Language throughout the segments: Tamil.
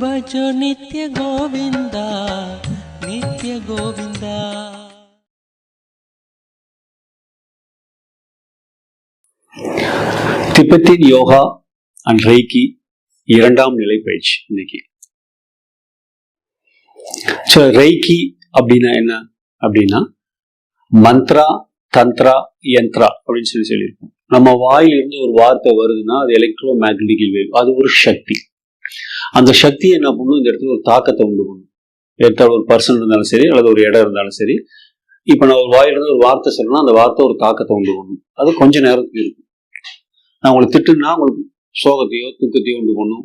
भजो नित्य गोविन्दा नित्य गोविन्दा திபெத்தின் யோகா அண்ட் ரெய்கி இரண்டாம் நிலை பயிற்சி இன்னைக்கு. ஸோ ரெய்கி அப்படின்னா என்ன? அப்படின்னா மந்த்ரா தந்த்ரா யந்த்ரா அப்படின்னு சொல்லி சொல்லியிருக்கோம். நம்ம வாயிலிருந்து ஒரு வார்த்தை வருதுன்னா அது எலக்ட்ரோ மேக்னெட்டிக் வேவ் அது ஒரு சக்தி. அந்த சக்தி என்ன பண்ணும்? இந்த இடத்துல ஒரு தாக்கத்தை உண்டு பண்ணும். எடுத்த ஒரு பர்சன் இருந்தாலும் சரி அல்லது ஒரு இடம் இருந்தாலும் சரி. இப்போ நான் ஒரு வாயிலிருந்து ஒரு வார்த்தை சொல்லணும்னா அந்த வார்த்தை ஒரு தாக்கத்தை உண்டு பண்ணும். அது கொஞ்ச நேரத்துக்கு இருக்கும். நான் உங்களை திட்டுனா உங்களுக்கு சோகத்தையோ துக்கத்தையோ உண்டு பண்ணும்.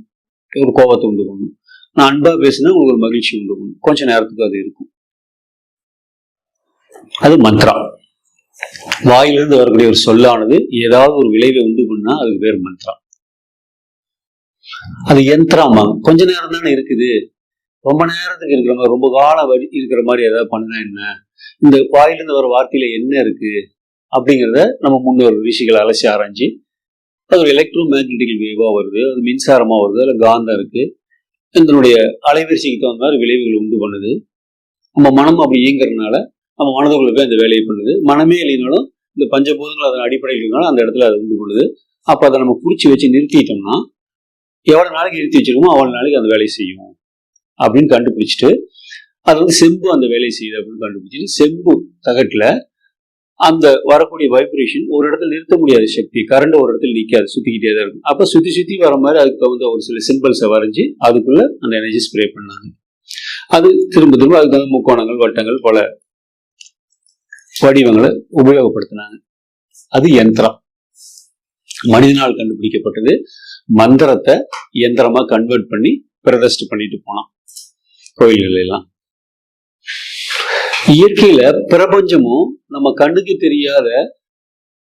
ஒரு கோபத்தை உண்டு பண்ணும். நான் அன்பா பேசினா உங்களுக்கு ஒரு மகிழ்ச்சி உண்டு பண்ணும். கொஞ்ச நேரத்துக்கு அது இருக்கும். அது மந்த்ரா. வாயிலிருந்து வரக்கூடிய ஒரு சொல்லானது ஏதாவது ஒரு விளைவை உண்டு பண்ணா அதுக்கு பேர் மந்த்ரா. அது யந்திராமா? கொஞ்ச நேரம் தானே இருக்குது. ரொம்ப நேரத்துக்கு இருக்கிற மாதிரி ரொம்ப காலம் வழி இருக்கிற மாதிரி ஏதாவது பண்ணுனா என்ன? இந்த வாயிலிருந்து வர வார்த்தையில என்ன இருக்கு? அப்படிங்கிறத நம்ம முன்னோர் ரிஷிகளை அலசி ஆராய்ஞ்சு அது ஒரு எலக்ட்ரோ மேக்னட்டிக்கல் வேவாக வருது அது மின்சாரமாக வருது அதில் காந்தம் இருக்கு. இதனுடைய அலைவரிசைக்கு தகுந்த மாதிரி விளைவுகள் உண்டு பண்ணுது. நம்ம மனம் அப்படி இயங்குறதுனால நம்ம மனதுக்குள்ள போய் அந்த வேலையை பண்ணுது. மனமே இல்லைனாலும் இந்த பஞ்சபூதங்கள் அதன் அடிப்படையில் இருந்தாலும் அந்த இடத்துல அது உண்டு பண்ணுது. அப்போ அதை நம்ம குடிச்சு வச்சு நிறுத்திட்டோம்னா எவ்வளோ நாளைக்கு நிறுத்தி வச்சிருக்கோமோ அவ்வளோ நாளைக்கு அந்த வேலையை செய்யும் அப்படின்னு கண்டுபிடிச்சிட்டு அது வந்து செம்பு அந்த வேலையை செய்யுது அப்படின்னு கண்டுபிடிச்சிட்டு செம்பு தகட்டில் அந்த வரக்கூடிய வைப்ரேஷன் ஒரு இடத்துல நிறுத்த முடியாத சக்தி கரண்ட் ஒரு இடத்துல நிற்காது சுத்திக்கிட்டே தான் இருக்கும். அப்போ சுத்தி சுத்தி வர மாதிரி அதுக்கு தகுந்த ஒரு சில சிம்பிள்ஸை வரைஞ்சி அதுக்குள்ள அந்த எனர்ஜி ஸ்ப்ரே பண்ணாங்க. அது திரும்ப திரும்ப அதுக்கு தகுந்த முக்கோணங்கள் வட்டங்கள் பல வடிவங்களை உபயோகப்படுத்தினாங்க. அது யந்திரம். மனிதனால் கண்டுபிடிக்கப்பட்டது. மந்திரத்தை இயந்திரமா கன்வெர்ட் பண்ணி பிரதஸ்ட் பண்ணிட்டு போனான். கோயில்கள் எல்லாம் இயற்கையில பிரபஞ்சமும் நம்ம கண்ணுக்கு தெரியாத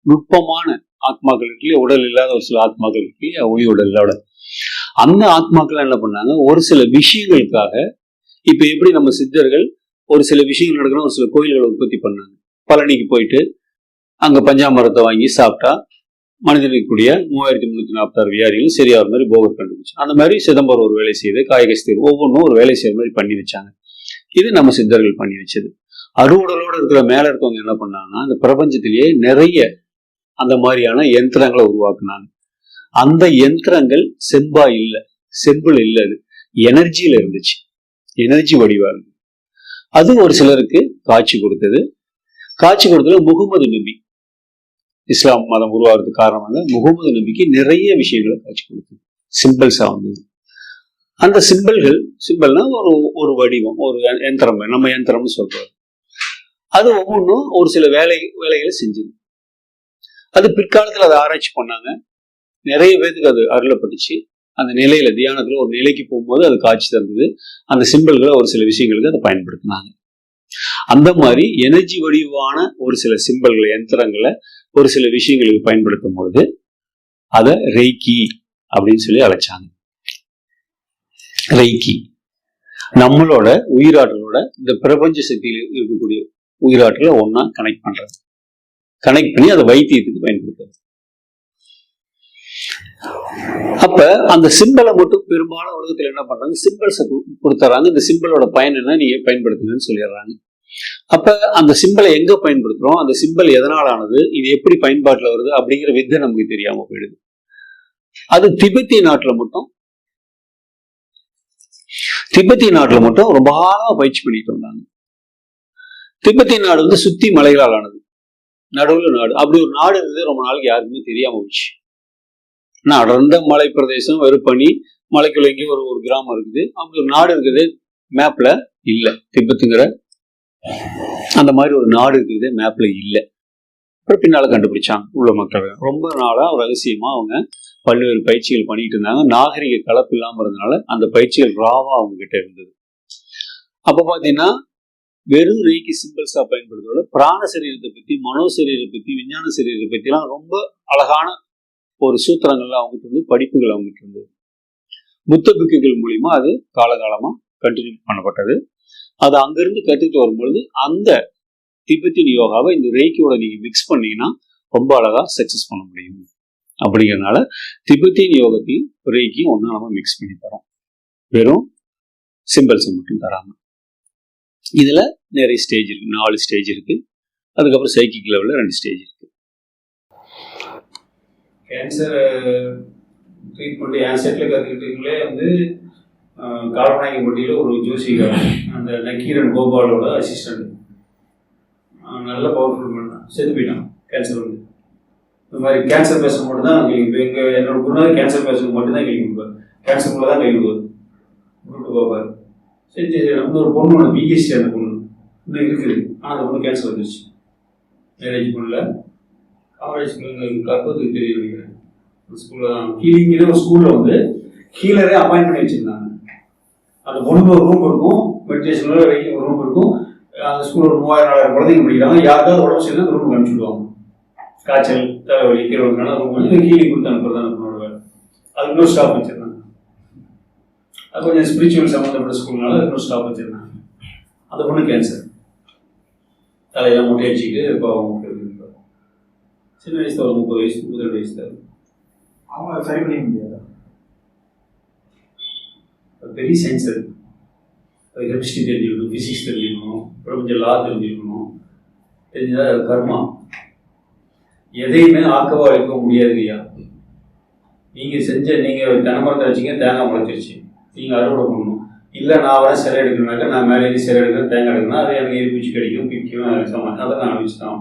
நுட்பமான ஆத்மாக்கள் இருக்கு உடல் இல்லாத ஒரு சில ஆத்மாக்கள் இருக்கு இல்லையா? ஒளி உடலோட அந்த ஆத்மாக்கள் என்ன பண்ணாங்க? ஒரு சில விஷயங்களுக்காக இப்ப எப்படி நம்ம சித்தர்கள் ஒரு சில விஷயங்கள் நடக்கணும் ஒரு சில கோயில்களை உற்பத்தி பண்ணாங்க. பழனிக்கு போயிட்டு அங்க பஞ்சாமரத்தை வாங்கி சாப்பிட்டா மனிதனுக்குரிய மூவாயிரத்தி முந்நூற்றி நாற்பத்தாறு வியாதிகளும் சரியாகிற மாதிரி போகர் கண்டுபிடிச்சு அந்த மாதிரி சிதம்பரம் ஒரு வேலை செய்து காயகஸ்தீர் ஒவ்வொன்றும் ஒரு வேலை செய்யற மாதிரி பண்ணி வச்சாங்க. இது நம்ம சித்தர்கள் பண்ணி வச்சது. அறுவடலோடு இருக்கிற மேல இருக்கவங்க என்ன பண்ணாங்கன்னா இந்த பிரபஞ்சத்திலேயே நிறைய அந்த மாதிரியான யந்திரங்களை உருவாக்குனாங்க. அந்த யந்திரங்கள் செம்பா இல்ல செம்புல இல்ல அது எனர்ஜியில இருந்துச்சு. எனர்ஜி வடிவா இருந்தது அது ஒரு சிலருக்கு காட்சி கொடுத்தது. காட்சி கொடுத்தது முகமது நபி. இஸ்லாம் மதம் உருவாகிறதுக்கு காரணம் வந்து முகமது நபிக்கு நிறைய விஷயங்களை காட்சி கொடுத்தது. சிம்பிள்ஸாக வந்தது அந்த சிம்பிள்கள் சிம்பிள்னா ஒரு ஒரு வடிவம் ஒரு யந்திரம் நம்ம யந்திரம்னு சொல்றோம். அது ஒவ்வொன்றும் ஒரு சில வேலை வேலைகளை செஞ்சது. அது பிற்காலத்துல அதை ஆராய்ச்சி பண்ணாங்க. நிறைய பேருக்கு அது அருளப்பட்டுச்சு. அந்த நிலையில தியானத்துல ஒரு நிலைக்கு போகும்போது அது காட்சி தந்தது. அந்த சிம்பிள்களை ஒரு சில விஷயங்களுக்கு அதை பயன்படுத்தினாங்க. அந்த மாதிரி எனர்ஜி வடிவான ஒரு சில சிம்பிள்களை யந்திரங்களை ஒரு சில விஷயங்களுக்கு பயன்படுத்தும் பொழுது அதை ரெய்கி அப்படின்னு சொல்லி அழைச்சாங்க. ரெய்கி நம்மளோட உயிராற்றலோட இந்த பிரபஞ்ச சக்தியில் இருக்கக்கூடிய உயிராற்றலை ஒண்ணா கனெக்ட் பண்றது. கனெக்ட் பண்ணி அதை வைத்தியத்துக்கு பயன்படுத்துறது. அப்ப அந்த சிம்பிளை மட்டும் பெரும்பாலும் உலகத்துல என்ன பண்றாங்க? சிம்பிள்ஸை கொடுத்துறாங்க. இந்த சிம்பிளோட பயன் என்ன? நீங்க பயன்படுத்துங்கன்னு சொல்லிடுறாங்க. அப்ப அந்த சிம்பிளை எங்க பயன்படுத்துறோம்? அந்த சிம்பிள் எதனாலானது? இது எப்படி பயன்பாட்டில் வருது? அப்படிங்கிற வித்தை நமக்கு தெரியாம போயிடுது. அது திபெத்திய நாட்டில் மட்டும் திபெத்திய நாட்டில் மட்டும் ரொம்ப காலமா பயிற்சி பண்ணிட்டு வந்தாங்க. திபெத்திய நாடு வந்து சுத்தி மலைகளால் ஆனது நடுவில் நாடு. அப்படி ஒரு நாடு இருந்தது ரொம்ப நாளைக்கு யாருக்குமே தெரியாம போச்சு. அடர்ந்த மலை பிரதேசம் வெறும் மலைக்குள்ள இங்கே ஒரு ஒரு கிராமம் இருக்குது. அப்படி ஒரு நாடு இருக்குது மேப்ல இல்லை. திபெத்துங்கிற அந்த மாதிரி ஒரு நாடு இருக்கிறது மேப்ல இல்ல. அப்புறம் பின்னால கண்டுபிடிச்சாங்க உள்ள மக்கள். ரொம்ப நாளா ரகசியமா அவங்க பல்வேறு பயிற்சிகள் பண்ணிட்டு இருந்தாங்க. நாகரிக கலப்பு இல்லாம இருந்தனால அந்த பயிற்சிகள் ராவா அவங்க கிட்ட இருந்தது. அப்ப பாத்தீங்கன்னா வெறும் ரீக்கி சிம்பிள்ஸா பயன்படுத்துறதோட பிராண சரீரத்தை பத்தி மனோ சரீரத்தை பத்தி விஞ்ஞான சரீரத்தை பத்தி எல்லாம் ரொம்ப அழகான ஒரு சூத்திரங்கள்ல அவங்ககிட்ட இருந்து படிப்புகள் அவங்ககிட்ட இருந்தது. புத்த பிக்குகள் மூலியமா அது காலகாலமா கண்டினியூ பண்ணப்பட்டது. அதை அங்கிருந்து கற்றுக்கிட்டு வரும்பொழுது அந்த திபெத்தின் யோகாவை இந்த ரேக்கியோட நீங்க மிக்ஸ் பண்ணீங்கன்னா ரொம்ப அழகா சக்சஸ் பண்ண முடியும். அப்படிங்கிறதுனால திபெத்தின் யோகத்தையும் ரேக்கியும் ஒன்றா நம்ம மிக்ஸ் பண்ணி தரோம். வெறும் சிம்பிள்ஸை மட்டும் தராமல் இதில் நிறைய ஸ்டேஜ் இருக்குது நாலு ஸ்டேஜ் இருக்குது அதுக்கப்புறம் சைக்கிக் லெவலில் ரெண்டு ஸ்டேஜ் இருக்குது கேன்சர் ட்ரீட்மெண்ட் ஏன் செட்டில் கற்றுக்கிட்டீங்களே வந்து கால்பனாயக்கப்பட்டியில் ஒரு ஜோசிகர் அந்த நக்கீரன் கோபாலோட அசிஸ்டண்ட் நல்ல பவர்ஃபுல் பண்ணான் செத்து போயிட்டான். கேன்சர் வந்து. இந்த மாதிரி கேன்சர் பேஷண்ட் மட்டும் தான் எங்களுக்கு இப்போ எங்கள் என்னோட குருநாதர் கேன்சர் பேஷண்ட் மட்டும் தான் எங்களுக்கு கொடுப்பார் கேன்சருக்குள்ள தான் கேள்வி கொடுப்பார் கூப்பிட்டு போவார். சரி சரி நம்ம ஒரு பொண்ணு ஒன்று பிஹெச்சி அந்த பொண்ணு. இன்னும் இருக்குது. ஆனால் அந்த பொண்ணு கேன்சர் வந்துருச்சு. மேரேஜ் பண்ணல. காலேஜ் கற்பத்துக்கு தெரிய வைக்கிறேன் ஸ்கூலில் தான். கீழே ஒரு ஸ்கூலில் வந்து கீழே அப்பாயின் பண்ணி வச்சுருந்தாங்க. அது முழுக்க ஒரு ரூம் இருக்கும் மெடிடேஷனில் வரைக்கும் ஒரு ரூம் இருக்கும். அந்த ஸ்கூலில் ஒரு மூவாயிரம் நாலாயிரம் குழந்தைங்க படிக்கிறாங்க. யாருக்காவது உடம்பு சரியில்லை அந்த ரூமுக்கு அனுப்பிச்சுடுவாங்க காய்ச்சல் தலைவலி கீழே ரூம் வந்து கீழே கொடுத்து அனுப்புறது அந்த அது இன்னொரு ஸ்டாஃப் வச்சுருந்தாங்க. அது கொஞ்சம் ஸ்பிரிச்சுவல் சம்மந்தப்பட்ட ஸ்கூல்னால அது இன்னொரு ஸ்டாஃப் வச்சுருந்தாங்க. அந்த பொண்ணு கேன்சர் தலையெல்லாம் மூட்டை அடிச்சுட்டு இப்போ அவங்க சின்ன வயசுல ஒரு முப்பது வயசு முப்பது ரெண்டு வயசு தான் அவங்க சரி பண்ணி பெரிய சயின்ஸ் இருக்குது அது கெமிஸ்ட்ரி தெரிஞ்சுக்கணும் ஃபிசிக்ஸ் தெரிஞ்சுக்கணும் பிரபஞ்ச லா தெரிஞ்சுக்கணும். தெரிஞ்சதா அது கர்மா? எதையுமே ஆக்கவா அழிக்க முடியாது ஐயா. நீங்கள் செஞ்ச நீங்கள் தென்னமரத்தை வச்சீங்க தேங்காய் முளைச்சிருச்சு. நீங்கள் அறுவடை பண்ணணும். இல்லை நான் வர சிலை எடுக்கணுனாக்கா நான் மேலே சிலை எடுக்கிறேன் தேங்காய் எடுக்கணும். அது எனக்கு எரிப்பூச்சி கிடைக்கும் பிடிக்கும் சமாளம் அதை நான் வச்சு தான்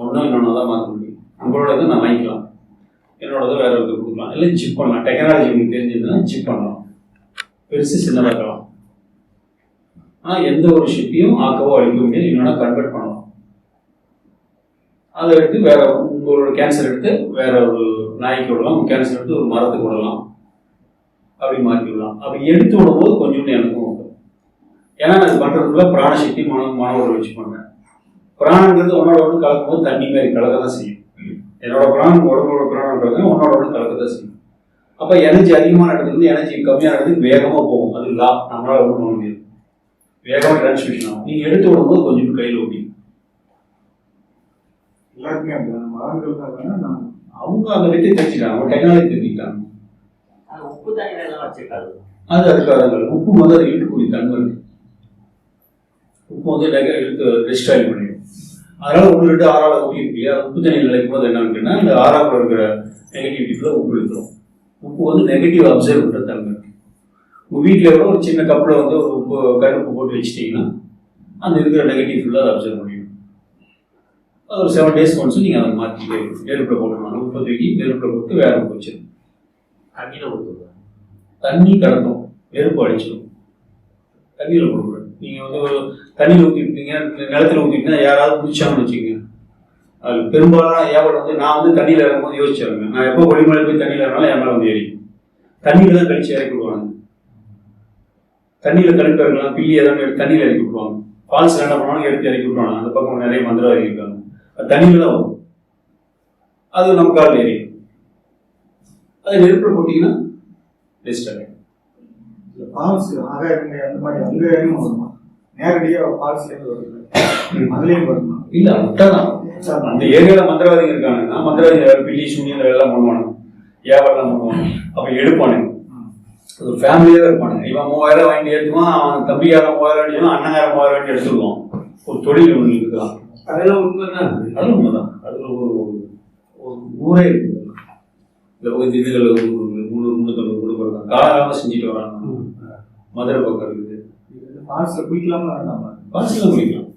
ஒன்றும் இன்னொன்று தான் மாற்ற முடியும். உங்களோடது நான் வாங்கிக்கலாம். என்னோடது வேற ஒருத்தர் கொடுக்கலாம். இல்லை ஜிப் பண்ணலாம். டெக்னாலஜி உங்களுக்கு தெரிஞ்சதுன்னா ஜிப் பண்ணலாம். பெருசு சின்னதாக்கலாம் ஆனால் எந்த ஒரு ஷிப்பையும் ஆக்கவோ அழிக்க முடியாது. இன்னொன்னா கன்வெர்ட் பண்ணலாம் அதை எடுத்து வேற உங்களோட கேன்சர் எடுத்து வேற ஒரு நாய்க்கு விடலாம். கேன்சர் எடுத்து ஒரு மரத்துக்கு விடலாம். அப்படி மாற்றி விடலாம். அப்படி எடுத்து விடும்போது கொஞ்சோண்டு எனக்கும் உண்டு. ஏன்னா நான் பண்ணுறதுக்குள்ள பிராணசக்தி மன மனோட வச்சு பண்ணேன் பிராணங்கிறது உன்னோட ஒன்று கலக்கும்போது தண்ணி மாதிரி கலக்க தான் செய்யும். என்னோட பிராணம் உடம்போட பிராணம் கலக்க உன்னோட ஒன்று கலக்க தான் செய்யும். அப்போ எனர்ஜி அதிகமான இடத்துல இருந்து எனர்ஜி கம்மியான இடத்துக்கு வேகமாக போகும். அது லா நம்மளால ஒன்றும் பண்ண முடியாது. வேகமாக டிரான்ஸ்மிஷன் ஆகும். நீங்கள் எடுத்து விடும்போது கொஞ்சம் கையில் ஓடி எல்லாருக்குமே மரங்கள் தான். அவங்க அந்த வித்தை தெரிஞ்சுட்டாங்க அவங்க டெக்னாலஜி தெரிஞ்சுக்கிட்டாங்க. அது உப்பு தண்ணியில வச்சிருக்காது. அது அதுக்காக உப்பு வந்து அது இழுக்கக்கூடிய தன்மை. உப்பு வந்து இழுத்து ரெஸ்ட் ஆகி பண்ணிடும். அதனால ஒன்று ரெண்டு ஆறாவது ஊட்டி இருக்கு இல்லையா உப்பு தண்ணியில் நிலைக்கும் போது என்ன இருக்குன்னா இந்த ஆறாவில் இருக்கிற நெகட்டிவிட்டி ஃபுல்லாக உப்பு இழுத்துரும் உப்பு வந்து நெகட்டிவ் அப்சர்வ் பண்ணுற தன்மை. உங்கள் வீட்டில் கூட ஒரு சின்ன கப்பில் வந்து ஒரு உப்பு கருப்பு போட்டு வச்சிட்டிங்கன்னா அந்த இருக்கிற நெகட்டிவ் ஃபுல்லாக அப்சர்வ் பண்ணிடும். அது ஒரு செவன் டேஸ் ஒன்ஸ் நீங்கள் அதை மாற்றி நெருப்பில் போட்டுருவாங்க உப்பு தூக்கி நெருப்பில் போட்டு வேற உப்பு வச்சிடும். தண்ணியில ஊற்றுவாங்க தண்ணி கடத்தும். நெருப்பு அடிச்சிடும். தண்ணியில் போடக்கூடாது. நீங்கள் வந்து ஒரு தண்ணியில் ஊற்றிட்டீங்க நிலத்தில் ஊற்றிட்டீங்கன்னா யாராவது குடிச்சாங்கன்னு வச்சுக்கோங்க. அது பெரும்பாலான ஏவல் வந்து நான் வந்து தண்ணியில் இறங்கும்போது யோசிச்சிருங்க நான் எப்போ ஒளிமலை போய் தண்ணியில் இறங்கினாலும் என் மேலே வந்து ஏறிக்கும் தண்ணியில் தான் கழிச்சு இறக்கி விடுவாங்க. தண்ணியில் கழிப்பு இறங்கலாம் பில்லி எடுத்து தண்ணியில் இறக்கி விடுவாங்க. ஃபால்ஸில் என்ன பண்ணுவாங்க எடுத்து இறக்கி விடுவாங்க. அந்த பக்கம் நிறைய மந்திரவாதி இருக்காங்க. அது தண்ணியில் தான் வரும். அது நம்ம காலில் ஏறிக்கும் அது நெருப்பில் போட்டிங்கன்னா பெஸ்ட் ஆகும் ஃபால்ஸ் ஆகாயங்க அந்த மாதிரி அங்கேயும் வருமா. நேரடியாக இருந்து வருது. அதுலயும் வருமா? இல்ல அதான். அந்த ஏரியால மந்திரவாதிகள் இருக்காங்கன்னா மந்திரவாதிகள் பில்லி சூனியம் எல்லாம் பண்ணுவானுங்க. வியாபாரம் பண்ணுவாங்க அப்ப எடுப்பானுங்க. ஒரு ஃபேமிலியே இருப்பானுங்க. இவன் மூவாயிரம் வாங்கி எடுத்துவான் அவன் தம்பியாரம் மூவாயிரம் வாங்கி அண்ணங்காரம் மூவாயிரம் வாங்கி எடுத்துருவான். ஒரு தொழில் ஒன்று இருக்கலாம். அதெல்லாம் உண்மைதான். அது உண்மைதான். அது ஒரு ஒரு- ஊரே இருக்கு இந்த ஊர் முந்நூறு முந்நூற்றம்பது இருக்காங்க காலகாலமாக செஞ்சுட்டு வராங்க. மதுரை பக்கம் இருக்குது. ஃபால்ஸ்ல குளிக்கலாமா வேண்டாமா? ஃபால்ஸ்ல குளிக்கலாம்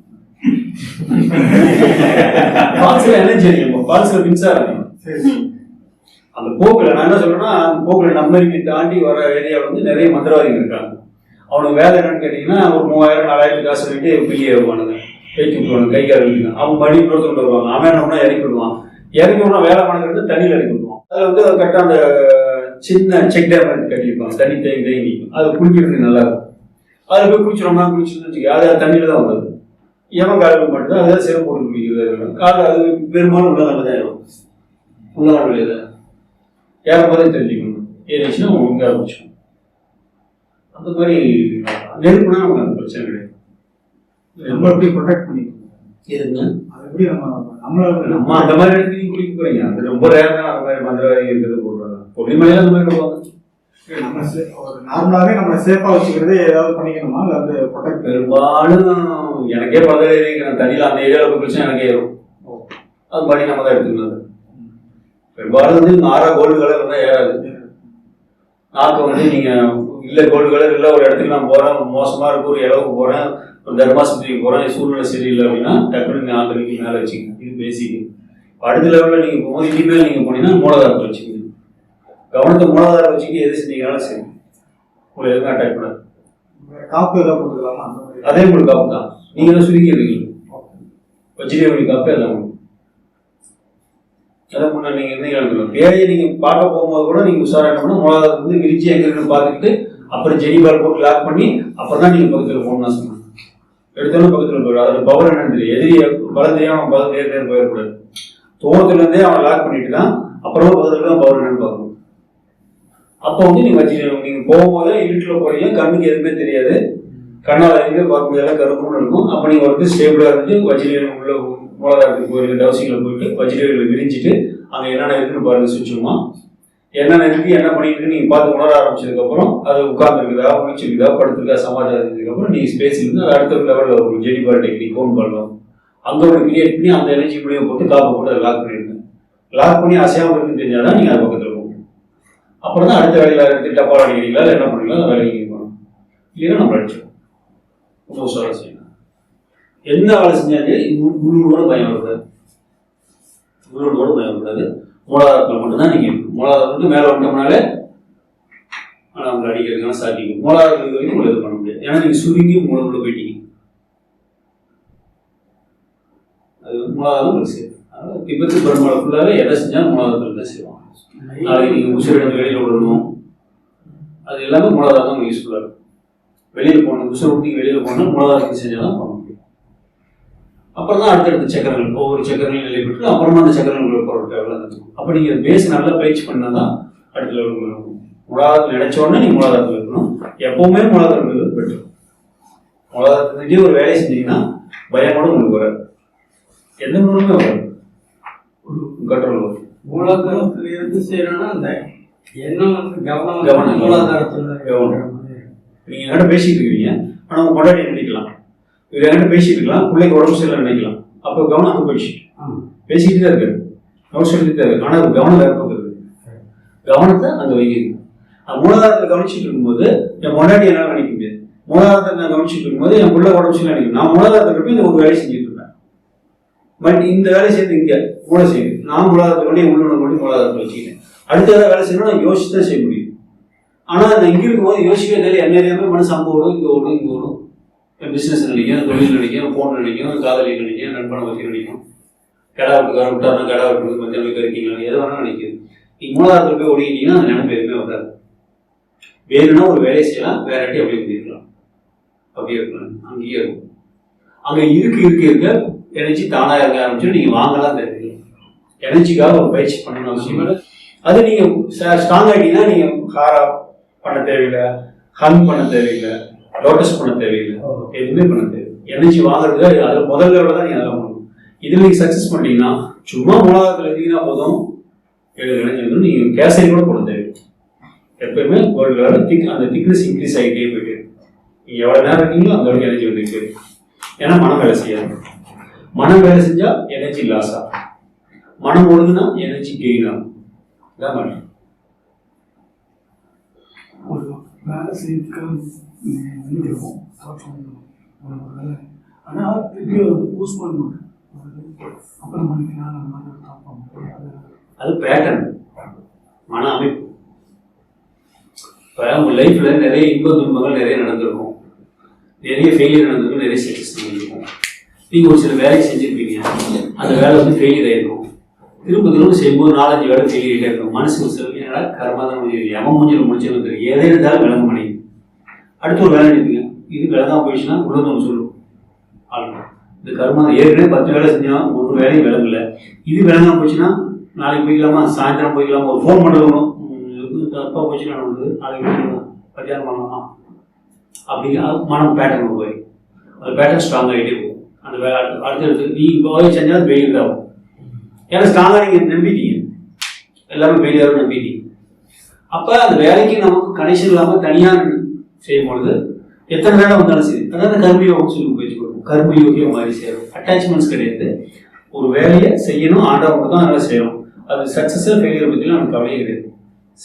பால்ஸ்ல எனர்ஜி அதிகம் ஃபால்ஸ்ல மின்சாரம் சரி அந்த போக்கில் நான் என்ன சொல்றேன்னா அந்த போக்கில் நம்மளுக்கு தாண்டி வர ஏரியாவில் வந்து நிறைய மந்திரவாதிகள் இருக்காங்க. அவனுக்கு வேலை என்னன்னு கேட்டீங்கன்னா ஒரு மூவாயிரம் நாலாயிரம் காசு சொல்லிட்டு வெளியே வருவானுங்க பேச்சு விட்டுருவாங்க கை கால் வலிக்கும் அவன் மடி இன்னொருத்தர் வருவாங்க. அவன் என்ன இறக்கி விடுவான். இறக்கி விடுனா வேலை பண்ணுறது தண்ணியில் இறக்கி விடுவான். அதில் வந்து கரெக்டாக அந்த சின்ன செக் டேம் எடுத்து கட்டியிருப்பாங்க. தண்ணி தேங்கி தேங்கி அது குளிக்கிறதுக்கு நல்லா இருக்கும். அதில் போய் குளிச்சிடோம்னா குளிச்சுன்னு வச்சுக்க. அது தண்ணியில் தான் வருது எவன் காலுக்கு மட்டும் தான் அதான் சிறப்பு குளிக்கிறது கால் அது பெரும்பாலும் உள்ள நல்லதான் இருக்கும். உள்ள நல்லது ஏற போதே தெரிஞ்சுக்கணும். ஏறிச்சுன்னா ஒழுங்காக ஆரம்பிச்சோம் அந்த மாதிரி நெருப்புனா நமக்கு அந்த பிரச்சனை கிடையாது. நம்ம எப்படி ப்ரொடெக்ட் பண்ணிக்கணும்? எதுங்க? அது எப்படி நம்ம நம்மளால நம்ம அந்த மாதிரி இடத்துக்கு குளிக்க போறீங்க? அது ரொம்ப ரேர் தான். அந்த மாதிரி மந்திரவாதி இருக்கிறது போடுறாங்க. கொல்லிமலையில அந்த மாதிரி நம்ம ஒரு நார்மலாவே நம்ம சேஃபா வச்சுக்கிறது ஏதாவது பண்ணிக்கணுமா? இல்ல வந்து ப்ரொடெக்ட் பெரும்பாலும் எனக்கே பதவி நான் தண்ணியில் அந்த ஏரியாவில் போய் குளிச்சா எனக்கு ஏறும். அது பண்ணி நம்ம தான் எடுத்துக்கிறது. பெரும்பாலும் வந்து நாரா கோல்டு கலர் இருந்தால் ஏறாது. நாக்கு வந்து நீங்க இல்ல கோல்டு கலர் இல்ல ஒரு இடத்துக்கு நான் போறேன் மோசமா இருக்கு ஒரு இளவுக்கு போறேன் ஒரு தர்மாஸ்பத்திரிக்கு போறேன் சூழ்நிலை சரியில்லை அப்படின்னா டக்குனு நாலு நீங்க மேலே வச்சுக்கோங்க. இது பேசிக்கு அடுத்த லெவலில் நீங்கள் போகும்போது இனிமேல் நீங்கள் போனீங்கன்னா மூலதாரத்தை வச்சுக்கோங்க. கவனத்தை மூலாதாரம் வச்சுக்கிட்டு எது செஞ்சீங்கனாலும் சரி. உங்களை எதுவும் அட்டாக் பண்ணாது காப்பு ஏதாவது போட்டுக்கலாமா அதே உங்களுக்கு காப்பு தான். நீங்க தான் சுருக்கிடுவீங்க வச்சிருக்க காப்பே உங்களுக்கு. அதை முன்ன நீங்க என்ன பேயை நீங்க பார்க்க போகும்போது கூட நீங்க உஷாரா பண்ணணும்? மூலாதாரத்தை வந்து விரிச்சு எங்க இருக்குன்னு பார்த்துக்கிட்டு அப்புறம் ஜெனி பால் போட்டு லாக் பண்ணி அப்புறம் தான் நீங்க பக்கத்துல போகணும்னு சொன்னாங்க. எடுத்தோன்னு பக்கத்துல போயிடும் அதோட பவர் என்னன்னு தெரியும் எதிரி பலம் தெரியாம நேர் நேர் போயிடக்கூடாது. தூரத்துல இருந்தே அவன் லாக் பண்ணிட்டு தான் அப்புறமா பக்கத்துல பவர் என்னன்னு பார்க்கணும். அப்போ வந்து நீங்க வச்சுக்கணும் நீங்க போகும்போது இருட்டுல போறீங்க கண்ணுக்கு எதுவுமே தெரியாது. கண்ணால் எதுவுமே பார்க்க முடியாத கருப்புன்னு இருக்கும். அப்போ நீங்கள் வந்து ஸ்டேபிளா இருந்து வஜ்ரீரன் உள்ள மூலாதாரத்துக்கு போயிருக்க டவுசிங்கில் போயிட்டு வஜ்ரீரங்களை விரிஞ்சிட்டு அங்கே என்னென்ன இருக்குன்னு பாருங்க சுவிட்சுமா என்னென்ன இருக்கு என்ன பண்ணிட்டு இருக்கு நீங்கள் பார்த்து உணர ஆரம்பிச்சதுக்கப்புறம் அது உட்கார்ந்துருக்குதா முடிச்சிருக்குதா படுத்துருக்கா சமாச்சாரம் இருந்ததுக்கப்புறம் நீங்கள் ஸ்பேஸ் இருந்து அது அடுத்த லெவலில் ஒரு ஜெடி பால் டெக்னிக் ஃபோன் பண்ணலாம் அங்கே ஒரு கிரியேட் பண்ணி அந்த எனர்ஜி முடிவை போட்டு காப்பை போட்டு அதை லாக் பண்ணிடுங்க. லாக் பண்ணி அசையாமல் இருக்குன்னு தெரிஞ்சாதான் நீங்கள் அது பக்கத்தில் அப்புறம் தான் அடுத்த வேலையில் எடுத்து டப்பால் அடிக்கிறீங்களா இல்லை என்ன பண்ணுறீங்களா அந்த வேலைக்கு போகணும் இல்லைன்னா நம்ம அடிச்சிடும் ரொம்ப உஷாரா செய்யணும். எந்த வேலை செஞ்சாலும் முழுவோட பயம் வரக்கூடாது முழுவோட பயம் வரக்கூடாது மூலாதாரத்தில் மட்டும்தான் நீங்கள் மூலாதாரம் மேலே வந்துட்டோம்னாலே ஆனால் அவங்க அடிக்கிறதுக்கான சாத்தியம் மூலாதாரத்தில் வரைக்கும் உங்களை இது பண்ண முடியாது. ஏன்னா நீங்கள் சுருங்கி மூலக்குள்ள போயிட்டீங்க. அது மூலாதாரம் உங்களுக்கு சேரும். அதனால திபத்து பெருமாள் ஃபுல்லாகவே எதை செஞ்சாலும் மூலாதாரத்தில் தான் செய்வாங்க நாளைக்கு நீங்கள் உசிரெடுத்து வெளியில் விடணும் அது எல்லாமே மூலாதாரம் தான் யூஸ்ஃபுல்லாக இருக்கும். வெளியில் போகணும் உசுரை விட்டு வெளியில் போகணும் மூலாதாரத்தை செஞ்சால் தான் பண்ண முடியும். அப்புறம் தான் அடுத்தடுத்த சக்கரங்கள். ஒவ்வொரு சக்கரங்களையும் நிலைப்பட்டு அப்புறமா அந்த சக்கரங்கள் பொருட்கள் எல்லாம் இருக்கும் அப்போ நீங்கள் பேஸ் நல்லா பயிற்சி பண்ணால் தான் அடுத்த லெவலுக்கு இருக்கும் மூலாதாரத்தில் நினைச்ச உடனே நீங்கள் மூலாதாரத்தில் இருக்கணும். எப்பவுமே மூலாதாரம் இருக்கிறது பெட்ரு ஒரு வேலையை செஞ்சீங்கன்னா பயமோடு உங்களுக்கு வராது. எந்த மூலமே வராது. கண்ட்ரோல் வரும். மூலாதாரத்துல இருந்து செய்யறோம்னா அந்த எண்ணம் வந்து கவனம் கவனம். மூலாதாரத்துல கவனம். நீங்க என்கிட்ட பேசிட்டு இருக்கீங்க. ஆனா உங்க கொண்டாடி நினைக்கலாம்? இவர் என்கிட்ட பேசிட்டு இருக்கலாம் பிள்ளைக்கு உடம்பு சரியில்லை நினைக்கலாம். அப்போ கவனம் அங்கே போயிடுச்சு. பேசிக்கிட்டு தான் இருக்காரு. கவனம் சொல்லிட்டு தான் இருக்கு ஆனா அவர் கவனம் வேற பக்கம் கவனத்தை அங்க வைக்கிறீங்க மூலாதாரத்தை கவனிச்சுட்டு இருக்கும்போது என் முன்னாடி என்னால நினைக்க முடியாது. மூலாதாரத்தை நான் கவனிச்சுட்டு இருக்கும்போது என் உள்ள உடம்பு சரியில்லை நினைக்கும் நான் மூலாதாரத்தை போய் ஒரு வேலையை செஞ்சுட்டு பட் இந்த வேலை செய்யறது இங்க மூளை செய்யும் நான் மூலாதாரத்தை கொண்டு என் கொண்டு மூலாதாரத்தை வச்சுக்கிட்டேன். அடுத்ததாக வேலை செய்யணும் நான் யோசிச்சு தான் செய்ய முடியும். ஆனா நான் இங்க இருக்கும்போது யோசிக்கவே தெரியல என்ன அறியாம மனசு அங்க ஓடும் இங்க ஓடும் இங்க ஓடும். என் பிசினஸ் நினைக்கும் தொழில் நினைக்கும் போன் நினைக்கும் காதலி நினைக்கும் நண்பனை பற்றி நினைக்கும் கடா விட்டுக்கார விட்டாருன்னா கடா விட்டு மஞ்சள் போய் இருக்கீங்களா எது வேணாலும் நினைக்குது நீங்கள் மூலாதாரத்தில் போய் ஓடிக்கிட்டீங்கன்னா அந்த நினைப்பு எதுவுமே வராது. வேணும்னா ஒரு வேலையை செய்யலாம் வேறாட்டி அப்படியே பண்ணிருக்கலாம் அப்படியே இருக்கலாம். அங்கேயே இருக்கும். அங்கே இருக்கு இருக்கு இருக்க. எனர்ஜி தானா இருக்க ஆரம்பிச்சு நீங்க வாங்கலாம் தெரியுது எனர்ஜிக்காக ஒரு பயிற்சி பண்ணணும் அவசியம் அது நீங்க ஸ்ட்ராங் ஆகிட்டீங்கன்னா நீங்க ஹாரா பண்ண தேவையில்லை ஹங் பண்ண தேவையில்லை லோட்டஸ் பண்ண தேவையில்லை எதுவுமே பண்ண தேவையில்லை எனர்ஜி வாங்குறதுக்கு அதில் முதல்ல விட தான் நீங்க அதெல்லாம் பண்ணணும். இதில் நீங்க சக்ஸஸ் பண்ணீங்கன்னா சும்மா மூலாதாரத்தில் இருந்தீங்கன்னா போதும். ஏழு எனர்ஜி வந்து நீங்க கேசரி கூட போட தேவை எப்பயுமே ஒரு லெவல் திக் அந்த திக்னஸ் இன்க்ரீஸ் ஆகிட்டே போயிட்டு இருக்கு. நீங்க எவ்வளவு நேரம் இருக்கீங்களோ அந்த அளவுக்கு எனர்ஜி வந்துருக்கு ஏன்னா மனம் வேலை செய்யாது மனம் வேலை செஞ்சா எனர்ஜி லாஸ் ஆகும். மனம் ஒழுங்குனா எனர்ஜி கெயின் ஆகும். இதான் மேடம் வேலை செய்யறதுக்கு தோற்றம் ஆனால் திருப்பி வந்து பூஸ் அப்புறம் பண்ணிக்கலாம் அந்த மாதிரி ஒரு அது பேட்டர்ன் மன அமைப்பு. இப்போ உங்கள் லைஃப்பில் நிறைய இன்ப துன்பங்கள் நிறைய நடந்திருக்கும். நிறைய ஃபெயிலியர் நடந்திருக்கும் நிறைய சக்ஸஸ் நடந்திருக்கும். நீங்கள் ஒரு சில வேலைக்கு செஞ்சுருப்பீங்க. அந்த வேலை வந்து ஃபெயிலியர் ஆயிருக்கும். திரும்ப திரும்ப செய்யும்போது நாலஞ்சு வேலை ஃபெயிலியர் ஆயிருக்கும் இருக்கும். மனசு ஒரு சில என்னடா கர்மா தான் எவன் மூஞ்சில் முடிச்சு வந்துருக்கு எதை எடுத்தாலும் விளங்க மாட்டேங்குது அடுத்து ஒரு வேலை நினைப்பீங்க இது விளங்காம போயிடுச்சுன்னா உள்ளது சொல்லும் ஆளுங்க இந்த கர்மா ஏற்கனவே பத்து வேலை செஞ்சோம் ஒரு வேலையும் விளங்கல. இது விளங்காம போச்சுன்னா நாளைக்கு போய்க்கலாமா? சாயந்தரம் போய்க்கலாமா? ஒரு ஃபோன் பண்ணணும் தப்பா போச்சுன்னா நம்மளுக்கு நாளைக்கு போய்க்கலாம் கல்யாணம் பண்ணலாமா? அப்படிங்கிற மனம் பேட்டர்ன் போய். அந்த பேட்டர்ன் ஸ்ட்ராங் ஆகிட்டே போகும். அந்த வே அடுத்து அடுத்தடுத்து நீ போய் செஞ்சாலும் ஃபெயிலியர் ஆகும் ஏன்னா ஸ்ட்ராங்காக நீங்கள் நம்பிட்டீங்க. எல்லாமே ஃபெயிலியர் நம்பிட்டீங்க. அப்போ அந்த வேலைக்கு நமக்கு கனெக்ஷன் இல்லாமல் தனியாக செய்யும் பொழுது எத்தனை வேலை வந்தாலும் சரி அதாவது கர்ம யோகம் சொல்லி பயிற்சி கொடுக்கும். கர்ம யோகியம் மாதிரி செய்யணும் அட்டாச்மெண்ட்ஸ் கிடையாது. ஒரு வேலையை செய்யணும் ஆண்டவங்க தான் நல்லா செய்யணும். அது சக்ஸஸாக ஃபெயிலியர் பற்றிலாம் நமக்கு கவலையே கிடையாது.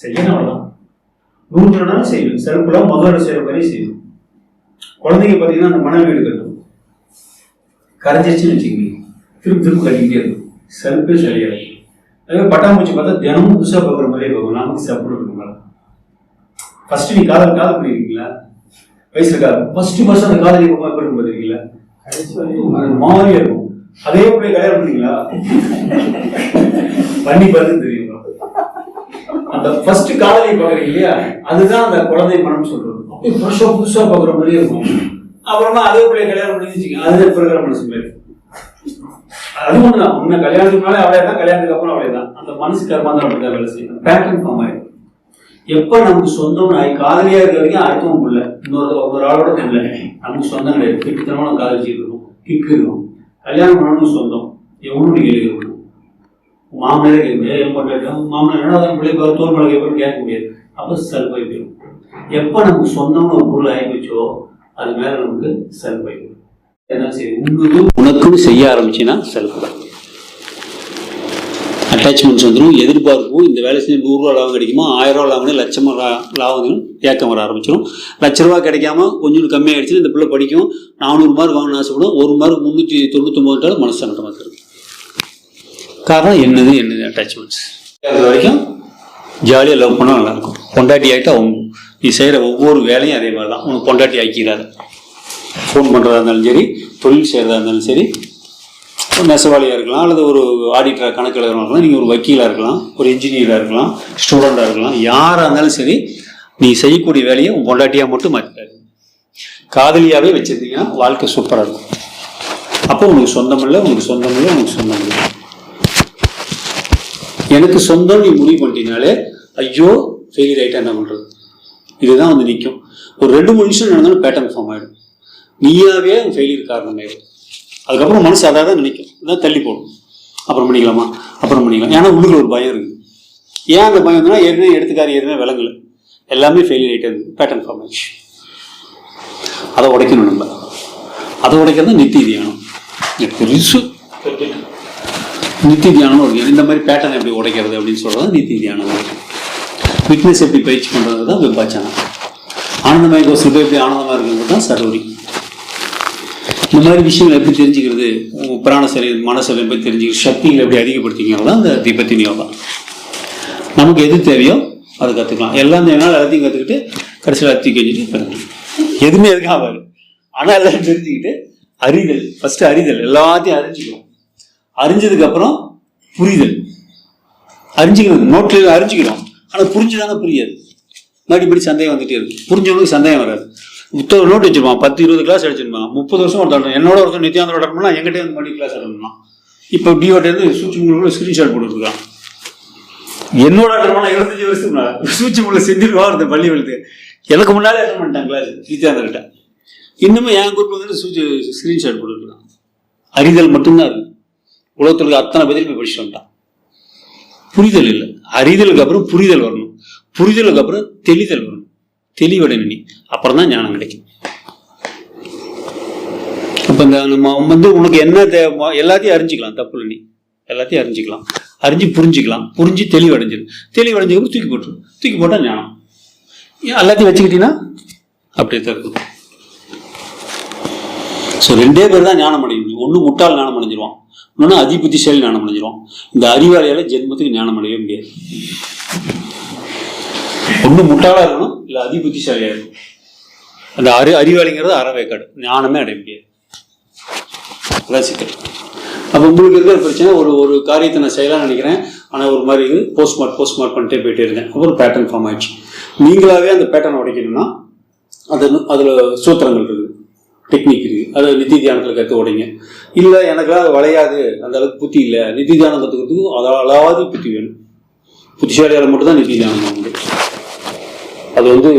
செய்யணும் அவ்வளோதான் நூறு நாள் செய்யணும். செருப்புலாம் முதல்ல செய்கிற மாதிரி செய்யணும். குழந்தைங்க பார்த்தீங்கன்னா அந்த மனைவி எடுக்கணும் கரைஞ்சிருச்சுன்னு வச்சுக்கோங்க. திருப்பி திருப்பி கட்டிக்கிட்டே இருக்கும். செருப்பே சரியாது அதே மாதிரி பட்டாம்பூச்சி பார்த்தா தினமும் புதுசாக பார்க்குற மாதிரியே பார்க்கும். நமக்கு சாப்பிட இருக்கும் மேடம் ஃபர்ஸ்ட் நீ காதல் காதல் பண்ணிருக்கீங்களா? வயசுல காதல். ஃபர்ஸ்ட் ஃபர்ஸ்ட் அந்த காதல் இப்போ எப்படி இருக்கும் பார்த்துருக்கீங்களா அது இருக்கும். அதே போய் கல்யாணம் பண்ணீங்களா? பண்ணி பார்த்து தெரியும் அந்த ஃபர்ஸ்ட் காதலை பார்க்குறீங்க இல்லையா? அதுதான் அந்த குழந்தை மனம் சொல்றது. அப்படியே ஃப்ரெஷ்ஷாக புதுசாக பார்க்குற மாதிரியே இருக்கும். அப்புறமா அதே போய் கல்யாணம் பண்ணி அது பிறகு மனசு மாதிரி அது ஒண்ணுதான் முன்ன கல்யாணத்துக்கு முன்னாலே அவளே தான் கல்யாணத்துக்கு அப்புறம் அவளே தான் அந்த மனசு கர்மாந்திரம் அப்படிதான் வேலை செய்யணும் பேட்டர்ன் ஃபார்ம் ஆயிடும் எப்ப நமக்கு சொந்தம் ஆகி காதலியா இருக்க வரைக்கும் அடுத்தவங்க புள்ள. இன்னொரு ஒரு ஆளோட புள்ள நமக்கு சொந்தம் கிடையாது. கிட்டத்தனமா காதலிச்சு இருக்கணும் கிக்கு இருக்கும். கல்யாணம் பண்ணணும் சொந்தம். எவ்வளவு கேள்வி இருக்கணும் மாமனாரே கேட்க முடியாது என் மாமனார் என்ன தான் பிள்ளை பார்த்து தோல் மலை எப்படின்னு கேட்க முடியாது. அப்போ சரி போய் எப்போ நமக்கு சொந்தம்னு ஒரு பொருள் ஆகி போச்சோ அது மேல நமக்கு செல்ஃபாய் போயிடும் என்ன சரி உங்களுக்கு உனக்குன்னு செய்ய ஆரம்பிச்சின்னா செல்ஃப் அட்டாச்மெண்ட்ஸ் வந்துடும் எதிர்பார்ப்பும் இந்த வேலை செஞ்சு நூறுரூவா லாபம் கிடைக்குமா ஆயிரம் ரூபா லாபம் லட்சம் லா- லாபம் ஏக்கம் வர ஆரம்பிச்சிடும் லட்ச ரூபா கிடைக்காம கொஞ்சம் கம்மியாகிடுச்சுன்னா இந்த பிள்ளை படிக்கும். நானூறு மார்க் வாங்கணும் ஆசைப்படும் ஒரு மார்க் முந்நூற்றி தொண்ணூத்தொம்பது மனசு சங்கடமாக இருக்கு. காரணம் என்னது? என்னது அட்டாச்மெண்ட்ஸ் அது வரைக்கும் ஜாலியாக லவ் பண்ணால் நல்லாயிருக்கும். பொண்டாட்டி ஆகிட்டா அவங்க நீ செய்கிற ஒவ்வொரு வேலையும் அதே மாதிரி தான். உனக்கு பொண்டாட்டி ஆக்கிறாரு ஃபோன் பண்ணுறதா இருந்தாலும் சரி தொழில் செய்கிறதா இருந்தாலும் சரி ஒரு நெசவாளியாக இருக்கலாம் அல்லது ஒரு ஆடிட்டராக கணக்கு இருக்கலாம் நீங்கள் ஒரு வக்கீலாக இருக்கலாம் ஒரு இன்ஜினியராக இருக்கலாம் ஸ்டூடெண்ட்டாக இருக்கலாம் யாராக இருந்தாலும் சரி நீ செய்யக்கூடிய வேலையை உன் பொண்டாட்டியாக மட்டும் மாற்றிட்டாரு காதலியாகவே வச்சிருந்தீங்கன்னா வாழ்க்கை சூப்பராக இருக்கும். அப்போ உனக்கு சொந்தமில்லை உனக்கு சொந்தமில்லை உனக்கு சொந்தம் இல்லை எனக்கு சொந்தம் நீ முடிவு பண்ணிட்டீங்கனாலே ஐயோ ஃபெயிலியர் ஆகிட்டா என்ன பண்ணுறது இதுதான் வந்து நிற்கும் ஒரு ரெண்டு மூணு நிமிஷம் நடந்தாலும் பேட்டர்ன் ஃபார்ம் ஆகிடும் நீயாவே ஃபெயிலியர் காரணமாயிடும் அதுக்கப்புறம் மனசு அதாக தான் நினைக்கும் இதான் தள்ளி போடும். அப்புறம் பண்ணிக்கலாமா? அப்புறம் பண்ணிக்கலாம். ஏன்னா உள்ளுக்குள்ள ஒரு பயம் இருக்குது ஏன் அந்த பயம் இருந்ததுன்னா ஏற்கனவே எடுத்துக்காரு ஏற்கனவே விளங்கல. எல்லாமே ஃபெயிலியர் ஆகிட்டது பேட்டர்ன் ஃபார்ம் ஆயிடுச்சு. அதை உடைக்கணும் நம்ம. அதை உடைக்கிறது நித்தி தியானம். பெருசு. நித்தி தியானம் ஒரு இந்த மாதிரி பேட்டர்ன் எப்படி உடைக்கிறது அப்படின்னு சொல்றது நித்தி தியானம் ஃபிட்னஸ் எப்படி பயிற்சி பண்ணுறது தான் விபாச்சனம் ஆனந்தமய கோஷம் எப்படி ஆனந்தமாக இருக்கிறது தான் சரோரி இந்த மாதிரி விஷயங்கள் எப்படி தெரிஞ்சுக்கிறது? உங்க பிராண சரீரம் மனசரியம் எப்படி தெரிஞ்சுக்கிறது? சக்திகளை எப்படி அதிகப்படுத்திக்கிறது தான் இந்த தீபத்தின் யோகா. நமக்கு எது தேவையோ அதை கற்றுக்கலாம் எல்லாம் தேவையான எல்லாத்தையும் கற்றுக்கிட்டு கடைசியில் அத்தி கழிஞ்சிட்டு எதுவுமே எதுக்காக ஆகாது ஆனால் எல்லாம் தெரிஞ்சுக்கிட்டு அறிதல் ஃபஸ்ட்டு அறிதல் எல்லாத்தையும் அறிஞ்சிக்கணும் அறிஞ்சதுக்கு அப்புறம் புரிதல். அறிஞ்சிக்கணும். நோட்டில் அறிஞ்சிக்கிறோம் ஆனால் புரிஞ்சுதானே புரியாது. மறுபடி சந்தேகம் வந்துட்டே இருக்கு. புரிஞ்சவனுக்கு சந்தேகம் வராது. புத்தக நோட் வச்சிருப்பான். பத்து இருபது கிளாஸ் அடிச்சிருப்பான். முப்பது வருஷம் ஒருத்தர் என்னோட ஒருத்தர் நித்யானந்தோட அட்டன் எங்கிட்டே வந்து பண்ணி கிளாஸ் அட்டன் இப்போ டிஓட்டேருந்து சூச்சி மூலம் ஸ்க்ரீன்ஷாட் போட்டுருக்கான். என்னோட அட்டன் பண்ணா இருபத்தஞ்சு வருஷத்துக்கு முன்னாடி சூச்சி மூலம் செஞ்சிருக்கா ஒருத்தர் பள்ளி வளர்த்து. எனக்கு முன்னாலே அட்டன் பண்ணிட்டான் கிளாஸ் நித்யானந்தர்கிட்ட. இன்னுமே என் குரூப் வந்து சூச்சி ஸ்க்ரீன்ஷாட் போட்டுருக்கான். அறிதல் மட்டும்தான் இருக்கு. உலகத்தில் இருக்க அத்தனை பதில் போய் படிச்சுட்டு வந்துட்டான். புரிதல் இல்லை. அறிதலுக்கு அப்புறம் புரிதல் வரணும். புரிதலுக்கு அப்புறம் தெளிதல் வரணும். தெளிவடைன நீ. அப்புறம் தான் ஞானம் கிடைக்கும். அப்போ இந்த நம்ம வந்து உனக்கு என்ன தேவை எல்லாத்தையும் அறிஞ்சிக்கலாம். தப்பு இல்லை நீ. எல்லாத்தையும் அறிஞ்சிக்கலாம். அறிஞ்சு புரிஞ்சிக்கலாம். புரிஞ்சு தெளிவடைஞ்சிரு. தெளிவடைஞ்சதுக்கு தூக்கி போட்டுரு. தூக்கி போட்டால் ஞானம். ஏன் எல்லாத்தையும் வச்சுக்கிட்டீங்கன்னா அப்படியே தான் இருக்கும் ஸோ ரெண்டே பேர் தான் ஞானம் அடையும். ஒன்று முட்டால் ஞானம் அடைஞ்சிருவான். இன்னொன்று அதி புத்திசாலி ஞானம் அடைஞ்சிருவான் இந்த அறிவாளியால ஜென்மத்துக்கு ஞானம் அடையவே முடியாது. ஒன்று முட்டாளா இருக்கணும் இல்லை அதி புத்திசாலியா இருக்கணும். அந்த அறி அறிவாளிங்கிறது அறவேக்காடு. ஞானமே அடைய முடியாது. அதான் சிக்கல் அப்போ உங்களுக்கு இருக்கிற பிரச்சனை ஒரு ஒரு காரியத்தை நான் செய்யலாம்னு நினைக்கிறேன். ஆனால் ஒரு மாதிரி இது போஸ்ட்மார்ட் போஸ்ட்மார்ட் பண்ணிட்டே போயிட்டே இருந்தேன். அப்புறம் பேட்டர்ன் ஃபார்ம் ஆயிடுச்சு. நீங்களாவே அந்த பேட்டர்ன் உடைக்கணும்னா அது அதில் சூத்திரங்கள் இருக்குது. டெக்னிக் இருக்குது அதை நித்தி தியானத்தில் கற்று உடைங்க. இல்லை எனக்கெல்லாம் அது வளையாது. அந்த அளவுக்கு புத்தி இல்லை. நித்தி தியானம் கற்றுக்கிறதுக்கு அதாவது புத்தி வேணும். புத்திசாலியால் மட்டும்தான் நித்தி தியானம் பண்ண முடியும் அது வந்து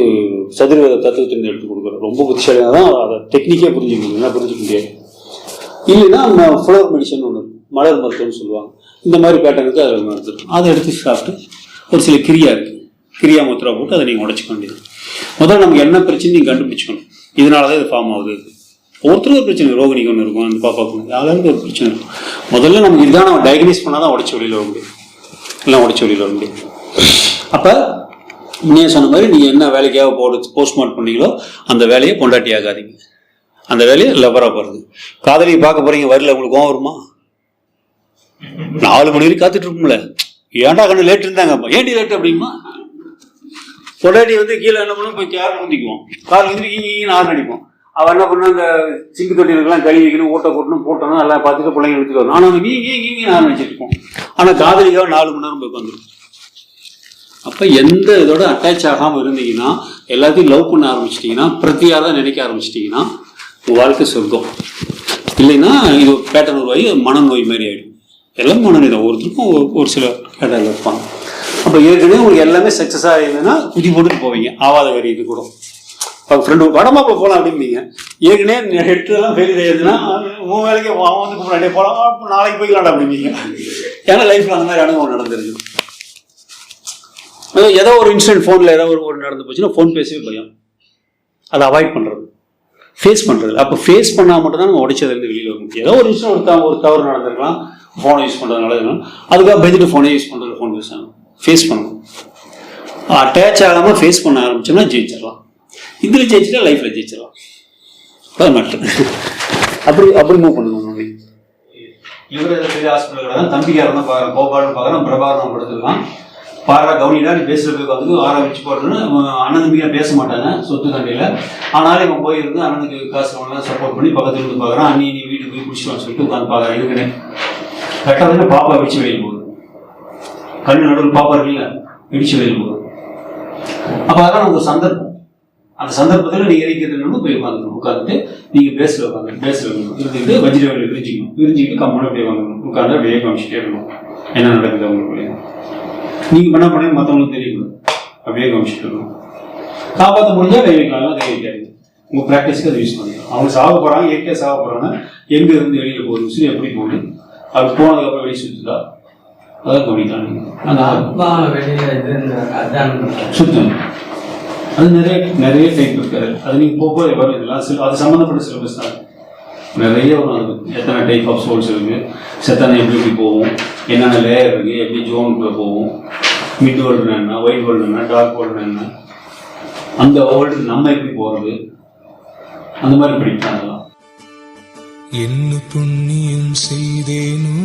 சதுர்வேத தத்துவத்திலிருந்து எடுத்து கொடுக்குறோம் ரொம்ப புத்திசாலியாக தான் அதை டெக்னிக்கே புரிஞ்சுக்க முடியும். என்ன புரிஞ்சுக்க முடியாது. இல்லைன்னா ஃப்ளவர் மெடிசன் ஒன்று மலர் மருத்துவம்னு சொல்லுவாங்க. இந்த மாதிரி பேட்டர்னுக்கு அதில் மருத்துவம் அதை எடுத்து சாப்பிட்டு ஒரு சில கிரியா இருக்குது கிரியா மூத்திரா போட்டு அதை நீங்கள் உடச்சிக்க வேண்டியது. முதல்ல நமக்கு என்ன பிரச்சனை நீங்கள் கண்டுபிடிச்சிக்கணும். இதனால தான் இது ஃபார்ம் ஆகுது. ஒருத்தருக்கு ஒரு பிரச்சனை ரோகிணிக்கு ஒன்று இருக்கும் அந்த பாப்பாவுக்கு ஒன்று யாராவது ஒரு பிரச்சனை இருக்கும் முதல்ல நமக்கு இதுதான் நம்ம டயக்னைஸ் பண்ணால் தான் உடச்சி வெளியில் வர முடியும். எல்லாம் உடச்சி வெளியில் வர முடியும். அப்போ முன்னே சொன்ன மாதிரி நீங்கள் என்ன வேலைக்காக போடு போஸ்ட்மார்ட் பண்ணீங்களோ அந்த வேலையை பொண்டாட்டி ஆகாதீங்க. அந்த வேலையை லவராக போகிறது காதலியை பார்க்க போகிறீங்க வரல உங்களுக்கு கோவம் வருமா? நாலு மணி வரைக்கும் காத்துட்டு இருப்போம்ல. ஏன்டா கண்ணு லேட் இருந்தாங்க? ஏன்டி லேட் அப்படிமா? பொண்டாட்டி வந்து கீழே என்ன பண்ணுவோம் போய் கேர் ஊந்திக்குவோம் கால் வந்து ஈங்க ஆறு அடிப்போம் அவன் என்ன பண்ணும் இந்த சிங்கு தொட்டிகளுக்கெல்லாம் கழுவி வைக்கணும் ஊட்ட கொட்டணும் போட்டணும் எல்லாம் பார்த்துட்டு பிள்ளைங்க எடுத்துட்டு வரணும் ஆனால் வீங்கி வீங்கி நான் வச்சுருப்போம் ஆனால் காதலிக்காக நாலு மணி நேரம் போய் உட்காந்துருக்கும் அப்போ எந்த இதோட அட்டாச் ஆகாமல் இருந்தீங்கன்னா எல்லாத்தையும் லவ் பண்ண ஆரம்பிச்சிட்டிங்கன்னா பிரத்தியாக தான் நினைக்க ஆரம்பிச்சிட்டிங்கன்னா உங்கள் வாழ்க்கை சொர்க்கம். இல்லைன்னா இது பேட்டர்ன் மன மனநோய் மாதிரி ஆகிடும் எல்லாம் மனநோய் தான் ஒருத்தருக்கும் ஒரு- சில பேட்டரில் இருப்பாங்க. அப்போ ஏற்கனவே உங்களுக்கு எல்லாமே சக்ஸஸ் ஆகிருந்ததுன்னா குதி போட்டுட்டு போவீங்க. ஆவாத வரி இது கூட. இப்போ ஃப்ரெண்டு வடமாப்பில் போகலாம் அப்படிம்பீங்க. ஏற்கனவே எடுத்ததெல்லாம் ஃபெயில் ஆயிடுதுன்னா உன் வேலைக்கு அவன் வந்து போகலாம் நாளைக்கு போய்க்கலாம்டா அப்படிம்பீங்க. ஏன்னா லைஃப்பில் அந்த மாதிரி அனுபவம் நடந்திருக்கு. ஏதோ ஒரு இன்சிடென்ட் ஃபோனில் ஏதோ ஒரு ஒரு நடந்து போச்சுன்னா ஃபோன் பேசவே பயம். அதை அவாய்ட் பண்ணுறது ஃபேஸ் பண்ணுறது அப்போ ஃபேஸ் பண்ணால் மட்டும்தான் நம்ம உடைச்சதுலேருந்து வெளியில் வரும். ஏதோ ஒரு இன்சிடென்ட் ஒரு தவறு ஒரு தவறு நடந்திருக்கலாம். ஃபோனை யூஸ் பண்ணுறதுனால இதனால அதுக்காக பயந்துட்டு ஃபோனை யூஸ் பண்ணுறது ஃபோன் பேசணும் ஃபேஸ் பண்ணணும். அட்டாச் ஆகாமல் ஃபேஸ் பண்ண ஆரம்பிச்சோம்னா ஜெயிச்சிடலாம். இதில் ஜெயிச்சிட்டா லைஃப்பில் ஜெயிச்சிடலாம். அதான் மேட்ரு அப்படி அப்படி மூவ் பண்ணணும் நம்ம இவர் பெரிய ஹாஸ்பிட்டல் தான் தம்பிக்காரன் தான் பார்க்குறேன் கோபாலன் பார்க்குறேன் படுத்துருக்கான் பாரா கவுனிடா நீ பேசுகிற போய் வந்து ஆரம்பிச்சு போடுறேன்னு அண்ணன் தம்பிக்கா பேச மாட்டாங்க சொத்து கண்டியில் ஆனாலும் இவன் போயிருந்து அண்ணனுக்கு காசு அவங்களாம் சப்போர்ட் பண்ணி பக்கத்துல இருந்து பார்க்குறான் அண்ணி நீ வீட்டுக்கு போய் குடிச்சிட்டு சொல்லிட்டு உட்காந்து பார்க்குறேன் இதுக்குன்னு கரெக்டாக பாப்பா வெடிச்சு வெளியில் போகுது. கண்ணு நடுவில் பாப்பா இருக்குல்ல வெடிச்சு வெளியில் போகுது. அப்போ அதான் நமக்கு சந்தர்ப்பம். அந்த சந்தர்ப்பத்தில் நீங்கள் இருக்கிறது போய் உட்காந்துக்கணும். உட்காந்துட்டு நீங்கள் பேஸில் உட்காந்து பேஸில் இருக்கணும். இருந்துட்டு வஜ்ரவேலி விரிஞ்சிக்கணும். விரிஞ்சிக்கிட்டு கம்மனு அப்படியே வாங்கணும் உட்காந்து அப்படியே காமிச்சிட்டே இருக்கணும். என்ன நடக்குது அவங்களுக்குள்ளே நீங்கள் என்ன பண்ணி மற்றவங்களுக்கு தெரியக்கூடாது அப்படியே காமிச்சிட்டு இருக்கணும். காப்பாற்ற முடிஞ்சால் கை வைக்கலாம் கை வைக்காது உங்கள் ப்ராக்டிஸ்க்கு அதை யூஸ் பண்ணிக்கலாம் அவங்க சாக போகிறாங்க இயற்கையாக சாக போகிறாங்க எங்கே இருந்து வெளியில் போகுது? உசுறு எப்படி போகுது? அது போனதுக்கப்புறம் வெளியே சுற்றுதா அதான் கவனிக்கலாம் நீங்கள் சுத்தம் அது நிறைய நிறைய டைப் இருக்காது. அது நீங்கள் போக போக வரும் இதெல்லாம் சில அது சம்மந்தப்பட்ட சிலபஸ் தான். நிறைய வரும் அது எத்தனை டைப் ஆஃப் சோல்ஸ் இருக்கு. செத்தனை எப்படி எப்படி போகும்? என்னென்ன லேயர் இருக்கு? எப்படி ஜோனுக்குள்ள போகும்? மிட் வேர்ல்டு என்ன? ஒயிட் வேர்ல்டு என்ன? டார்க் வேர்ல்டு என்ன? அந்த வேர்ல்டு நம்ம எப்படி போகிறது அந்த மாதிரி படிப்பாங்க அதெல்லாம் என்ன புண்ணியம் செய்தேனோ